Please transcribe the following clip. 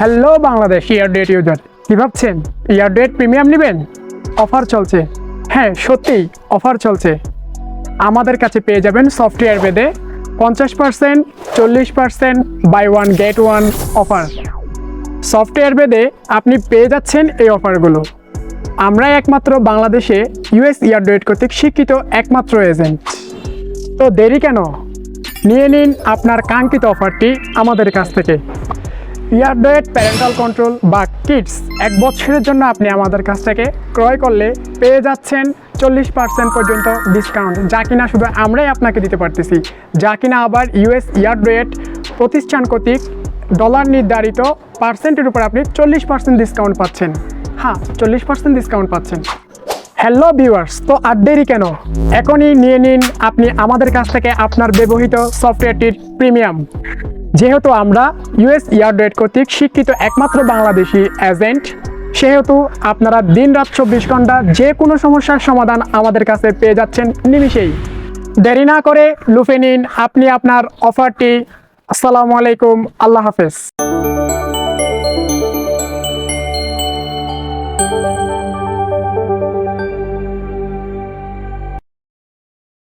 Hello Bangladesh ইয়ার ইয়ারডেট user কি ভাবছেন? ইয়ার ইয়ারডেট প্রিমিয়াম নেবেন? অফার চলছে। হ্যাঁ সত্যিই অফার চলছে। আমাদের কাছে পেয়ে যাবেন সফটওয়্যার বেদে পঞ্চাশ পার্সেন্ট চল্লিশ percent buy one get one offer software বেদে আপনি পেয়ে যাচ্ছেন এই অফারগুলো আমরাই একমাত্র বাংলাদেশে ইউএস ইয়ারডেট কর্তৃক শিক্ষিত একমাত্র এজেন্ট তো দেরি কেন? নিয়ে নিন আপনার কাঙ্ক্ষিত অফারটি আমাদের কাছ থেকে। ইয়ারডয়েট প্যারেন্টাল কন্ট্রোল বা কিডস এক বছরের জন্য আপনি আমাদের কাছ থেকে ক্রয় করলে পেয়ে যাচ্ছেন চল্লিশ পার্সেন্ট পর্যন্ত ডিসকাউন্ট যা কিনা শুধু আমরাই আপনাকে দিতে পারতেছি। যা কিনা আবার ইউএস ইয়ার ইয়ারডয়েট প্রতিষ্ঠান কর্তৃক ডলার নির্ধারিত পার্সেন্টের উপর আপনি চল্লিশ পার্সেন্ট ডিসকাউন্ট পাচ্ছেন। হ্যাঁ চল্লিশ পার্সেন্ট ডিসকাউন্ট পাচ্ছেন। হ্যালো ভিউয়ার্স তো আর দেরি কেন? এখনই নিয়ে নিন আপনি আমাদের কাছ থেকে আপনার ব্যবহৃত সফটওয়্যারটির প্রিমিয়াম যেহেতু আমরা ইউএস ইয়ারডেট কর্তৃক শিক্ষিত একমাত্র বাংলাদেশি এজেন্ট সেহেতু আপনারা দিন রাত চব্বিশ ঘণ্টা যে কোনো সমস্যার সমাধান আমাদের কাছে পেয়ে যাচ্ছেন নিমিষেই। দেরি না করে লুফে নিন আপনি আপনার অফারটি। আসসালামু আলাইকুম, আল্লাহ হাফেজ।